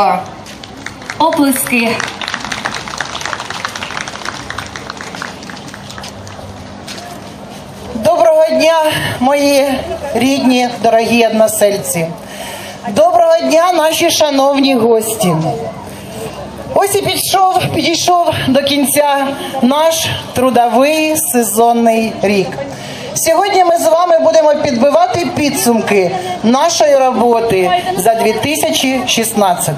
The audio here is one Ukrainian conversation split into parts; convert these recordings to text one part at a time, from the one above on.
Шевченко. Оплески. Доброго дня, мої рідні, дорогі односельці. Доброго дня, наші шановні гості. Ось і підійшов, підійшов до кінця наш трудовий сезонний рік. Сьогодні ми з вами будемо підбивати підсумки нашої роботи за 2016.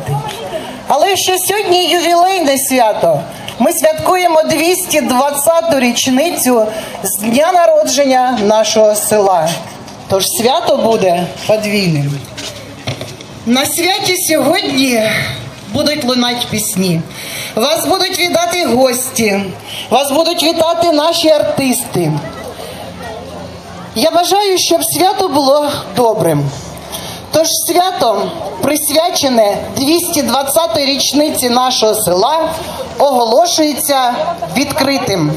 Але ще сьогодні ювілейне свято. Ми святкуємо 220-ту річницю з дня народження нашого села. Тож свято буде подвійним. На святі сьогодні будуть лунати пісні. Вас будуть вітати гості, вас будуть вітати наші артисти. Я бажаю, щоб свято було добрим. Тож свято, присвячене 220-й річниці нашого села, оголошується відкритим.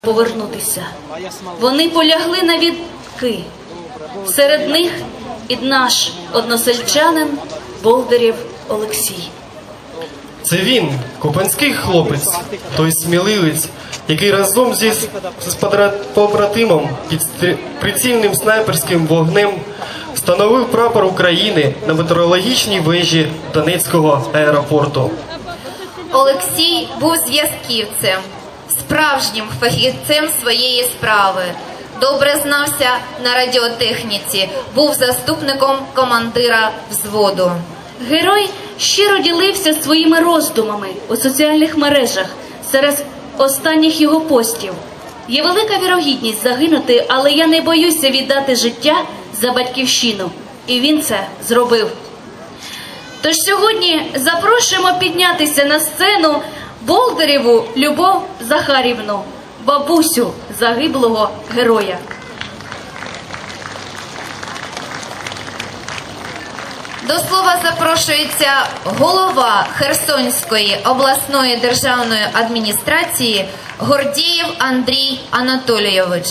Повернутися. Вони полягли на відки. Серед них і наш односельчанин Болдерів Олексій. Це він, купанський хлопець, той сміливець, який разом зі з побратимом під прицільним снайперським вогнем встановив прапор України на метеорологічній вежі Донецького аеропорту. Олексій був зв'язківцем, справжнім фахівцем своєї справи. Добре знався на радіотехніці, був заступником командира взводу. Герой щиро ділився своїми роздумами у соціальних мережах серед останніх його постів. Є велика вірогідність загинути, але я не боюся віддати життя за батьківщину. І він це зробив. Тож сьогодні запрошуємо піднятися на сцену Болдерєву Любов Захарівну, бабусю загиблого героя. До слова запрошується голова Херсонської обласної державної адміністрації Гордієв Андрій Анатолійович.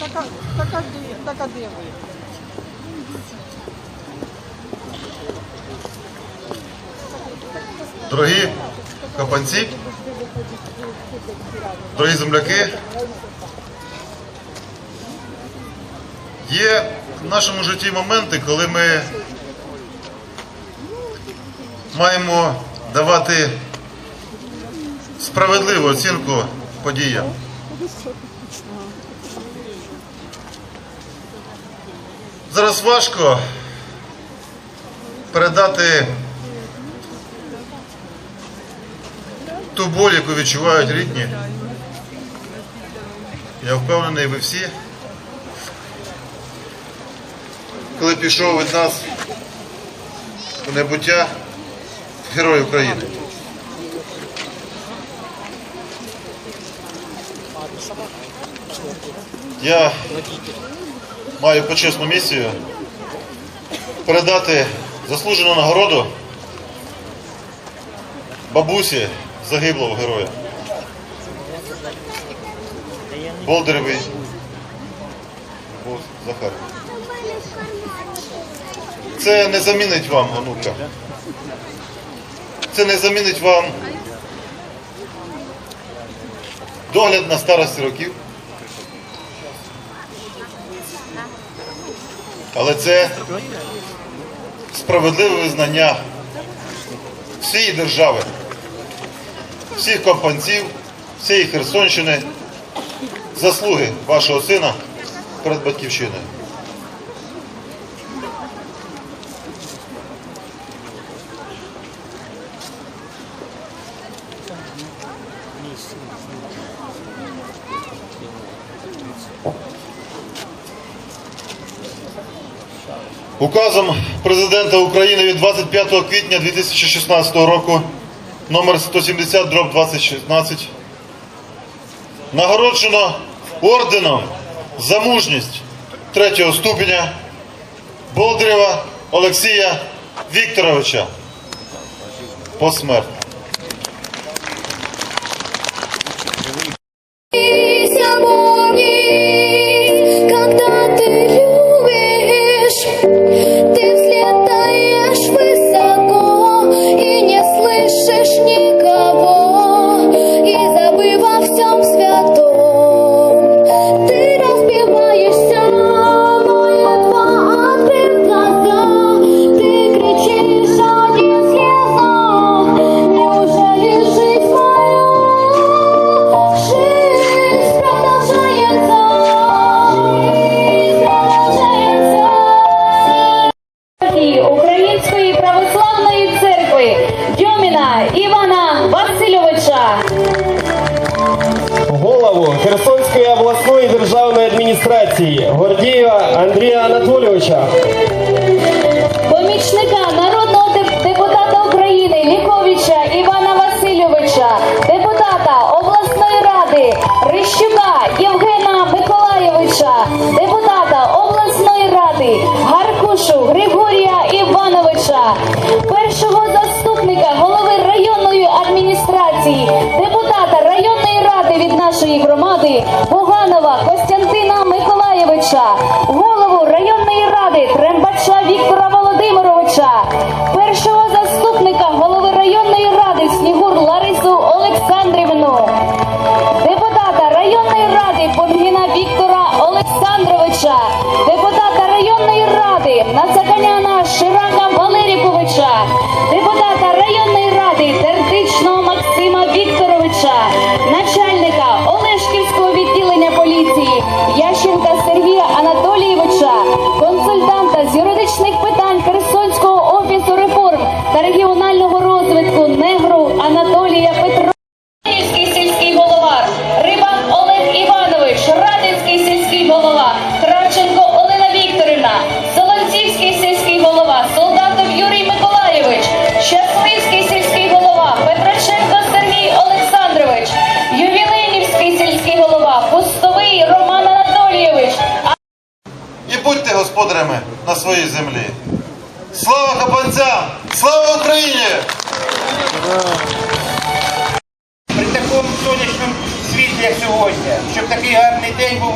Така, де- така де ви? Дорогі копанці, дорогі земляки, є в нашому житті моменти, коли ми маємо давати справедливу оцінку подіям. Зараз важко передати ту боль, яку відчувають рідні. Я впевнений, ви всі, коли пішов від нас у небуття Герой України. Я маю почесну місію передати заслужену нагороду бабусі загиблого героя. Болдеревий Захар. Це не замінить вам, онука. Це не замінить вам догляд на старості років. Але це справедливе визнання всієї держави, всіх компанців, всієї Херсонщини, заслуги вашого сина перед батьківщиною. Указом президента України від 25 квітня 2016 року номер 170 дроб 2016 нагороджено орденом за мужність третього ступеня Болдирєва Олексія Вікторовича посмертно. Гордієва Андрія Анатолійовича. Помічника народного депутата України Ліковича Івана Васильовича, депутата обласної ради ради Нацаканяна Ширака Валеріковича, депутата районної своїй землі. Слава капанцям! Слава Україні! при такому сонячному світлі, сьогодні, щоб такий гарний день був